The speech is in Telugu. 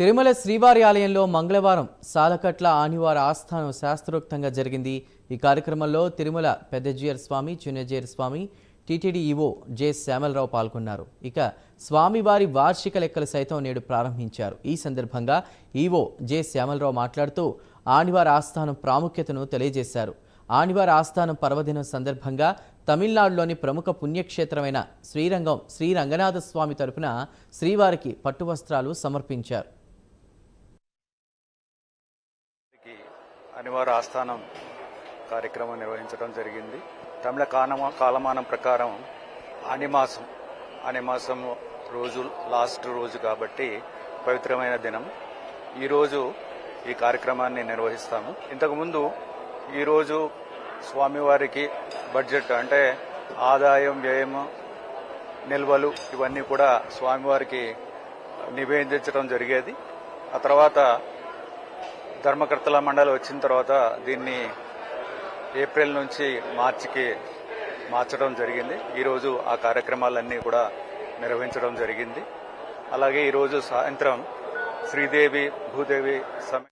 తిరుమల శ్రీవారి ఆలయంలో మంగళవారం సాలకట్ల ఆనివార ఆస్థానం శాస్త్రోక్తంగా జరిగింది. ఈ కార్యక్రమంలో Tirumala Peddajeeyar Swami Chinnajeeyar Swami TTD EO J Shyamalarao పాల్గొన్నారు. ఇక స్వామివారి వార్షిక లెక్కలు సైతం నేడు ప్రారంభించారు. ఈ సందర్భంగా ఈవో జె శ్యామలరావు మాట్లాడుతూ ఆనివార ఆస్థానం ప్రాముఖ్యతను తెలియజేశారు. ఆనివార ఆస్థానం పర్వదినం సందర్భంగా తమిళనాడులోని ప్రముఖ పుణ్యక్షేత్రమైన శ్రీరంగం శ్రీరంగనాథ స్వామి తరపున శ్రీవారికి పట్టువస్త్రాలు సమర్పించారు. అనివార్య ఆస్థానం కార్యక్రమం నిర్వహించడం జరిగింది. తమిళ కాలమా కాలమానం ప్రకారం అనిమాసం అనిమాసం రోజు లాస్ట్ రోజు కాబట్టి పవిత్రమైన దినం. ఈరోజు ఈ కార్యక్రమాన్ని నిర్వహిస్తాము. ఇంతకుముందు ఈరోజు స్వామివారికి బడ్జెట్ అంటే ఆదాయం వ్యయం నిల్వలు ఇవన్నీ కూడా స్వామివారికి నివేదించడం జరిగేది. ఆ తర్వాత ధర్మకర్తల మండలి వచ్చిన తర్వాత దీన్ని ఏప్రిల్ నుంచి మార్చికి మార్చడం జరిగింది. ఈరోజు ఆ కార్యక్రమాలన్నీ కూడా నిర్వహించడం జరిగింది. అలాగే ఈరోజు సాయంత్రం శ్రీదేవి భూదేవి సమ